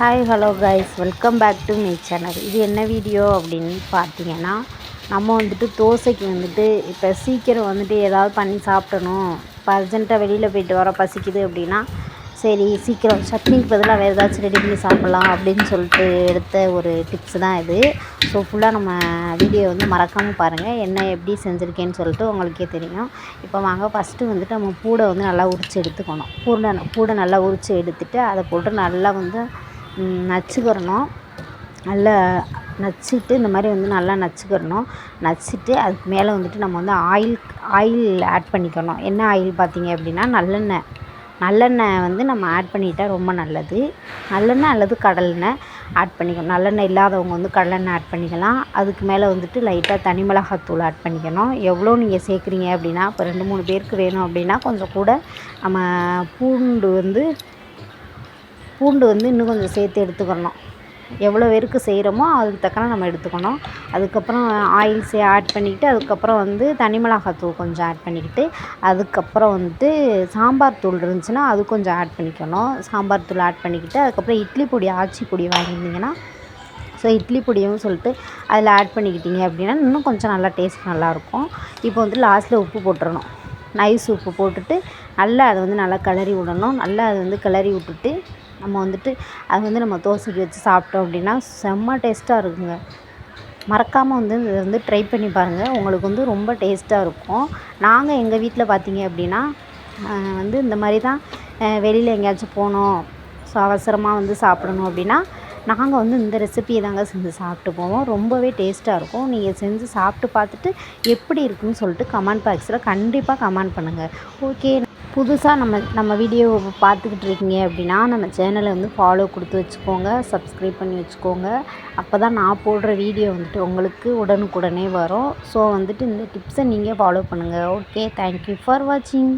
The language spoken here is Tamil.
Hi hello guys welcome back to my channel இது என்ன வீடியோ அப்படின்னு பார்த்தீங்கன்னா நம்ம வந்துட்டு தோசைக்கு வந்துட்டு இப்போ சீக்கிரம் வந்துட்டு ஏதாவது பண்ணி சாப்பிடணும். இப்போ அர்ஜென்ட்டாக வெளியில் போயிட்டு வர பசிக்குது அப்படின்னா சரி சீக்கிரம் சட்னிக்கு பதிலாக வேறு ஏதாச்சும் ரெடி பண்ணி சாப்பிட்லாம் அப்படின்னு சொல்லிட்டு எடுத்த ஒரு டிப்ஸ் தான் இது. ஸோ ஃபுல்லாக நம்ம வீடியோ வந்து மறக்காமல் பாருங்கள் என்ன எப்படி செஞ்சுருக்கேன்னு சொல்லிட்டு உங்களுக்கே தெரியும். இப்போ வாங்க ஃபஸ்ட்டு வந்துட்டு நம்ம பூடை வந்து நல்லா உரித்து எடுத்துக்கணும். பூடை பூடை நல்லா உரித்து எடுத்துகிட்டு அதை போட்டு நல்லா வந்து நச்சுக்கிறணும். நல்லா நச்சுட்டு இந்த மாதிரி வந்து நல்லா நச்சுக்கிறணும். நச்சுட்டு அதுக்கு மேலே வந்துட்டு நம்ம வந்து ஆயில் ஆயில் ஆட் பண்ணிக்கணும். என்ன ஆயில் பார்த்தீங்க அப்படின்னா நல்லெண்ணெய். நல்லெண்ணெய் வந்து நம்ம ஆட் பண்ணிட்டா ரொம்ப நல்லது. நல்லெண்ணெய் அல்லது கடலெண்ணெய் ஆட் பண்ணிக்கணும். நல்லெண்ணெய் இல்லாதவங்க வந்து கடலெண்ணெய் ஆட் பண்ணிக்கலாம். அதுக்கு மேலே வந்துட்டு லைட்டாக தனி மிளகாத்தூள் ஆட் பண்ணிக்கணும். எவ்வளோ நீங்கள் சேர்க்குறீங்க அப்படின்னா இப்போ ரெண்டு மூணு பேருக்கு வேணும் அப்படின்னா கொஞ்சம் கூட நம்ம பூண்டு வந்து பூண்டு வந்து இன்னும் கொஞ்சம் சேர்த்து எடுத்துக்கிறணும் எவ்வளோ பேருக்கு செய்கிறோமோ அதுக்கு தக்கன நம்ம எடுத்துக்கணும். அதுக்கப்புறம் ஆயில் சே ஆட் பண்ணிக்கிட்டு அதுக்கப்புறம் வந்து தனி மிளகாத்தூள் கொஞ்சம் ஆட் பண்ணிக்கிட்டு அதுக்கப்புறம் வந்துட்டு சாம்பார் தூள் இருந்துச்சுன்னா அது கொஞ்சம் ஆட் பண்ணிக்கணும். சாம்பார் தூள் ஆட் பண்ணிக்கிட்டு அதுக்கப்புறம் இட்லி பொடி ஆச்சி பொடி வாங்கியிருந்தீங்கன்னா ஸோ இட்லி பொடியும் சொல்லிட்டு அதில் ஆட் பண்ணிக்கிட்டீங்க அப்படின்னா இன்னும் கொஞ்சம் நல்லா டேஸ்ட் நல்லாயிருக்கும். இப்போ வந்து லாஸ்ட்டில் உப்பு போட்டுறணும். நைஸ் உப்பு போட்டுட்டு நல்லா அதை வந்து நல்லா கிளறி விடணும். நல்லா அதை வந்து கிளறி விட்டுட்டு நம்ம வந்துட்டு அது வந்து நம்ம தோசைக்கு வச்சு சாப்பிட்டோம் அப்படின்னா செம்ம டேஸ்ட்டாக இருக்குங்க. மறக்காமல் வந்து இதை வந்து ட்ரை பண்ணி பாருங்கள் உங்களுக்கு வந்து ரொம்ப டேஸ்ட்டாக இருக்கும். நாங்கள் எங்கள் வீட்டில் பார்த்தீங்க அப்படின்னா வந்து இந்த மாதிரி தான் வெளியில் எங்கேயாச்சும் போனோம் ஸோ அவசரமாக வந்து சாப்பிடணும் அப்படின்னா நாங்கள் வந்து இந்த ரெசிபியை தாங்க செஞ்சு சாப்பிட்டு போவோம். ரொம்பவே டேஸ்ட்டாக இருக்கும். நீங்கள் செஞ்சு சாப்பிட்டு பார்த்துட்டு எப்படி இருக்குன்னு சொல்லிட்டு கமெண்ட் பாக்ஸில் கண்டிப்பாக கமெண்ட் பண்ணுங்கள் ஓகே புதுசாக நம்ம நம்ம வீடியோவை பார்த்துக்கிட்டு இருக்கீங்க அப்படின்னா நம்ம சேனலை வந்து ஃபாலோ கொடுத்து வச்சுக்கோங்க சப்ஸ்கிரைப் பண்ணி வச்சுக்கோங்க. அப்போ தான் நான் போடுற வீடியோ வந்துட்டு உங்களுக்கு உடனுக்குடனே வரும். ஸோ வந்துட்டு இந்த டிப்ஸை நீங்கள் ஃபாலோ பண்ணுங்கள் ஓகே தேங்க்யூ ஃபார் வாட்சிங்